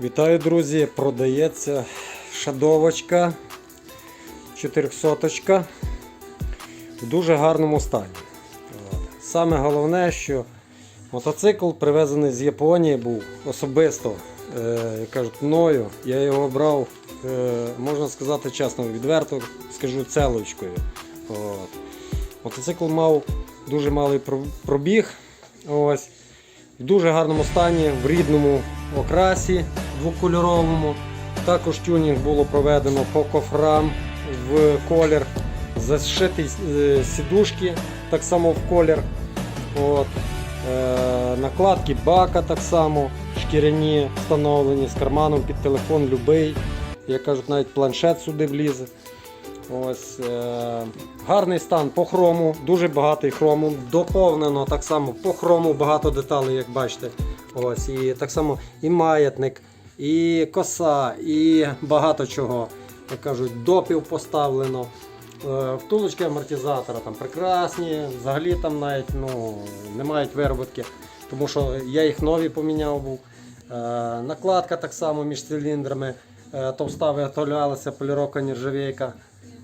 Вітаю, друзі! Продається шадовочка 400 в дуже гарному стані. Саме головне, що мотоцикл привезений з Японії був особисто, е, як кажуть, мною. Я його брав, е, можна сказати чесно, відверто скажу целочкою. От. Мотоцикл мав дуже малий пробіг. Ось в дуже гарному стані, в рідному окрасі двокольоровому. Також тюнінг було проведено по кофрам в колір, зашиті е, сідушки так само в колір. От. Е, накладки бака так само, шкіряні встановлені з карманом під телефон любий. Як кажуть, навіть планшет сюди влізе. Ось, е, гарний стан по хрому, дуже багатий хромом. Доповнено так само по хрому багато деталей, як бачите. Ось, і так само і маятник, і коса, і багато чого. Як кажуть, допів поставлено. Е, втулочки амортизатора там прекрасні, взагалі там навіть ну, не мають вироботки, тому що я їх нові поміняв був. Е, накладка так само між циліндрами. Е, Товста виготовлялася поліровка нержавійка.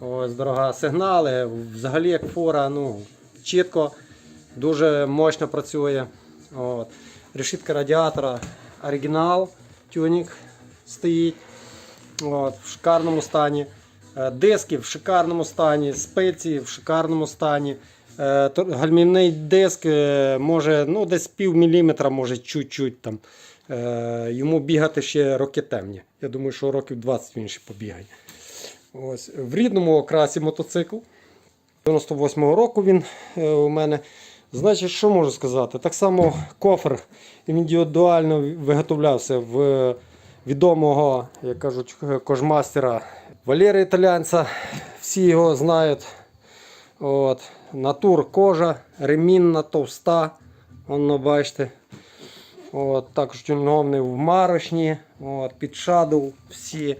Ось дорога. Сигнали, взагалі як фора, ну, чітко, дуже мощно працює. От. Решітка радіатора оригінал, тюнінг стоїть. От, в шикарному стані. Е, Диски в шикарному стані, спиці в шикарному стані. Е, Гальмівний диск е, може ну, десь пів міліметра, може чуть-чуть там. Йому бігати ще роки темні. Я думаю, що років 20 він ще побігає. Ось, в рідному окрасі мотоцикл. 98-го року він у мене. Значить, що можу сказати? Так само кофр індивідуально виготовлявся в відомого, як кажуть, кожмастера Валери Італянця. Всі його знають. От. Натур кожа, ремінна, товста. Воно бачите. От, також тюнговний в марочні, от, під шаду всі.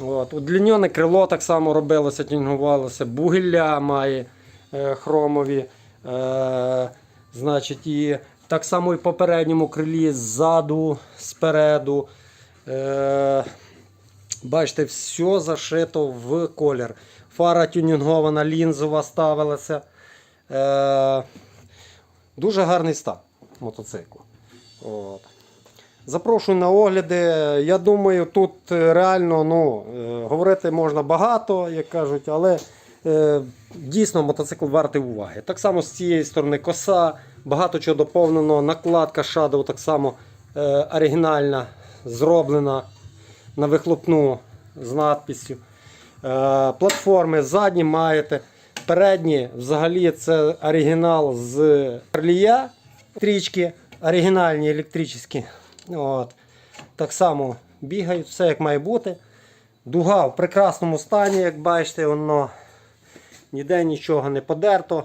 От. Удлінене крило так само робилося, тюнгувалося, бугілля має е, хромові. Е, значить, і так само і в попередньому крилі ззаду, спереду. Е, бачите, все зашито в колір. Фара тюнінгована, лінзова ставилася. Е, дуже гарний стан мотоциклу. От. Запрошую на огляди. Я думаю, тут е, реально ну, е, говорити можна багато, як кажуть, але дійсно мотоцикл вартий уваги. Так само з цієї сторони коса, багато чого доповнено, накладка Shadow так само е, оригінальна, зроблена на вихлопну з надписю. Е, платформи задні маєте. Передні взагалі це оригінал з Орлія. Стрічки оригінальні електричні. От. Так само бігають, все як має бути. Дуга в прекрасному стані, як бачите, воно ніде нічого не подерто.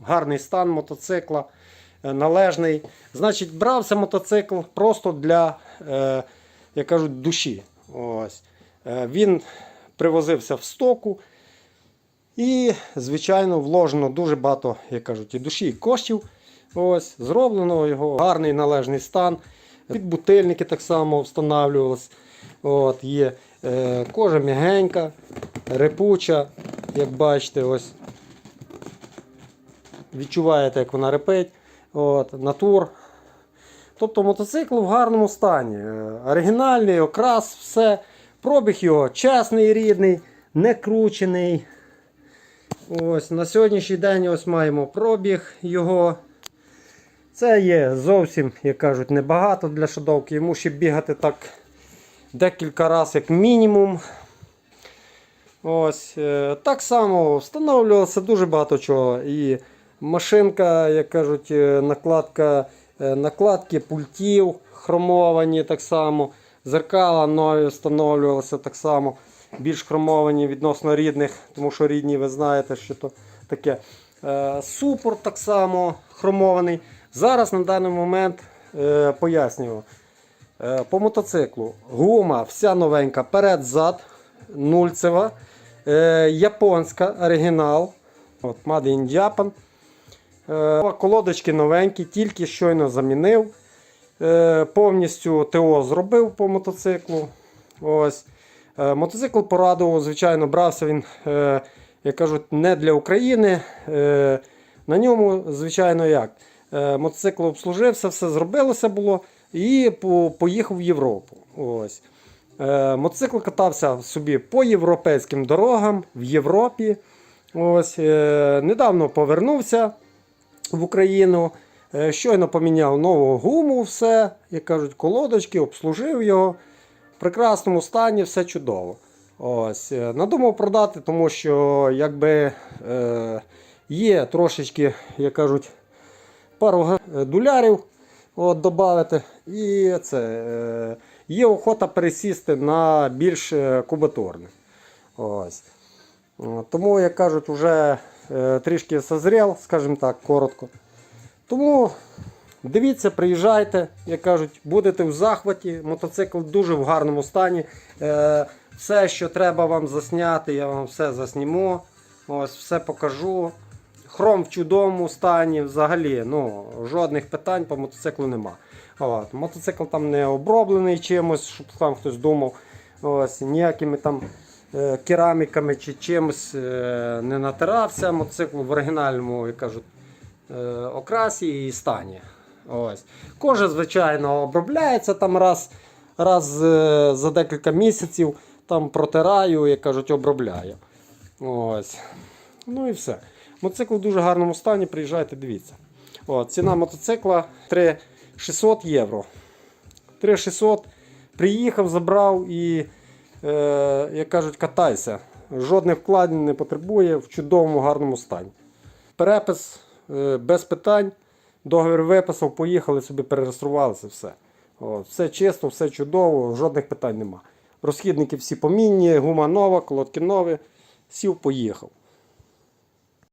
Гарний стан мотоцикла, е, належний. Значить, брався мотоцикл просто для, е, як кажуть, душі. Ось. Е, він привозився в стоку. І, звичайно, вложено дуже багато, як кажуть, і душі, і коштів. Ось, зроблено його гарний належний стан. Підбутильники так само встановлювалися. Є е, кожа м'ягенька, репуча, як бачите, ось. Відчуваєте, як вона репить. От, натур. Тобто мотоцикл в гарному стані. Е, Оригінальний, окрас, все. Пробіг його чесний, рідний, не кручений. Ось, на сьогоднішній день ось маємо пробіг його. Це є зовсім, як кажуть, небагато для шадовки. Йому ще бігати так декілька разів, як мінімум. Ось, е, Так само встановлювалося дуже багато чого. І машинка, як кажуть, е, накладка, е, накладки пультів хромовані так само. Зеркала нові встановлювалися так само. Більш хромовані відносно рідних, тому що рідні, ви знаєте, що то таке. Супорт так само хромований. Зараз на даний момент пояснюю. По мотоциклу гума вся новенька, перед-зад, нульцева, е, японська оригінал. От, Made in Japan. Е, колодочки новенькі, тільки щойно замінив. Е, повністю ТО зробив по мотоциклу. Ось. Е, мотоцикл порадував, звичайно, брався він, е, як кажуть, не для України. Е, на ньому, звичайно, як. Е, мотоцикл обслужився, все зробилося було і по, поїхав в Європу. Ось. Е, мотоцикл катався собі по європейським дорогам в Європі. Ось, е, недавно повернувся в Україну. Е, Щойно поміняв нову гуму, все, як кажуть, колодочки, обслужив його. В прекрасному стані, все чудово. Ось, надумав продати, тому що якби е, є трошечки, як кажуть, пару е, от, додати. І це, е, є охота пересісти на більш е, кубатурне. Ось. Тому, як кажуть, вже е, трішки созрів, скажімо так, коротко. Тому дивіться, приїжджайте, як кажуть, будете в захваті. Мотоцикл дуже в гарному стані. Е, все, що треба вам засняти, я вам все засніму. Ось, все покажу. Хром в чудовому стані, взагалі, ну, жодних питань по мотоциклу нема. От, мотоцикл там не оброблений чимось, щоб там хтось думав. Ось, ніякими там е, кераміками чи чимось е, не натирався. Мотоцикл в оригінальному, як кажуть, е, окрасі і стані. Ось. Кожа, звичайно, обробляється там раз, раз е, за декілька місяців. Там протираю, як кажуть, обробляю. Ось. Ну і все. Мотоцикл в дуже гарному стані, приїжджайте, дивіться. От, ціна мотоцикла 3600 євро. 3600. Приїхав, забрав і, е, як кажуть, катайся. Жодних вкладень не потребує в чудовому гарному стані. Перепис е, без питань. Договір виписав, поїхали собі, перереєструвалися, все. От, все чисто, все чудово, жодних питань нема. Розхідники всі помінні, гума нова, колодки нові. Сів, поїхав.